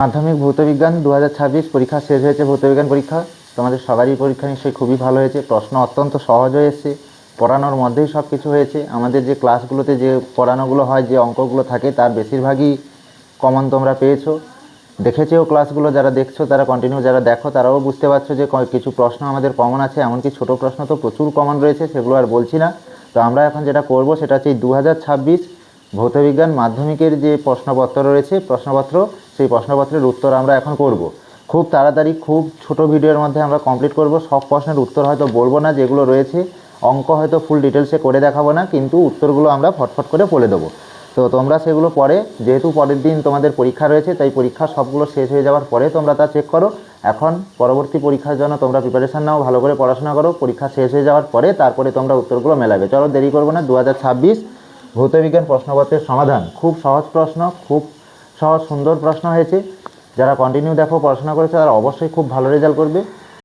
মাধ্যমিক ভৌতবিজ্ঞান দু হাজার ছাব্বিশ পরীক্ষা শেষ হয়েছে, ভৌতবিজ্ঞান পরীক্ষা। তোমাদের সবারই পরীক্ষা নিশ্চয়ই খুবই ভালো হয়েছে। প্রশ্ন অত্যন্ত সহজ হয়ে এসছে। পড়ানোর মধ্যেই সব কিছু হয়েছে। আমাদের যে ক্লাসগুলোতে যে পড়ানোগুলো হয়, যে অঙ্কগুলো থাকে, তার বেশিরভাগই কমন তোমরা পেয়েছ। দেখেছেও ক্লাসগুলো, যারা দেখছ, তারা কন্টিনিউ যারা দেখো, তারাও বুঝতে পারছ যে কিছু প্রশ্ন আমাদের কমন আছে, এমনকি ছোট প্রশ্ন তো প্রচুর কমন রয়েছে, সেগুলো আর বলছি না। তো আমরা এখন যেটা করব, সেটা হচ্ছে দু হাজার ছাব্বিশ ভৌতবিজ্ঞান মাধ্যমিকের যে প্রশ্নপত্র রয়েছে, প্রশ্নপত্র, সেই প্রশ্নপত্রের উত্তর আমরা এখন করব। খুব তাড়াতাড়ি, খুব ছোট ভিডিওর মধ্যে আমরা কমপ্লিট করব। সব প্রশ্নের উত্তর হয়তো বলব না, যেগুলো রয়েছে। অঙ্ক হয়তো ফুল ডিটেলসে করে দেখাবো না, কিন্তু উত্তরগুলো আমরা ফটফট করে বলে দেবো। তো তোমরা সেগুলো পরে যেহেতু পরের দিন তোমাদের পরীক্ষা রয়েছে, তাই পরীক্ষা সবগুলো শেষ হয়ে যাওয়ার পরে তোমরা তা চেক করো। এখন পরবর্তী পরীক্ষার জন্য তোমরা প্রিপারেশান নাও, ভালো করে পড়াশোনা করো। পরীক্ষা শেষ হয়ে যাওয়ার পরে তারপরে তোমরা উত্তরগুলো মেলাবে। চলো দেরি করব না, দু হাজার ছাব্বিশ ভৌতবিজ্ঞান প্রশ্নপত্রের সমাধান। খুব সহজ প্রশ্ন, খুব সহজ সুন্দর প্রশ্ন হয়েছে। যারা কন্টিনিউ দেখো, পড়াশোনা করেছে, তারা অবশ্যই খুব ভালো রেজাল্ট করবে।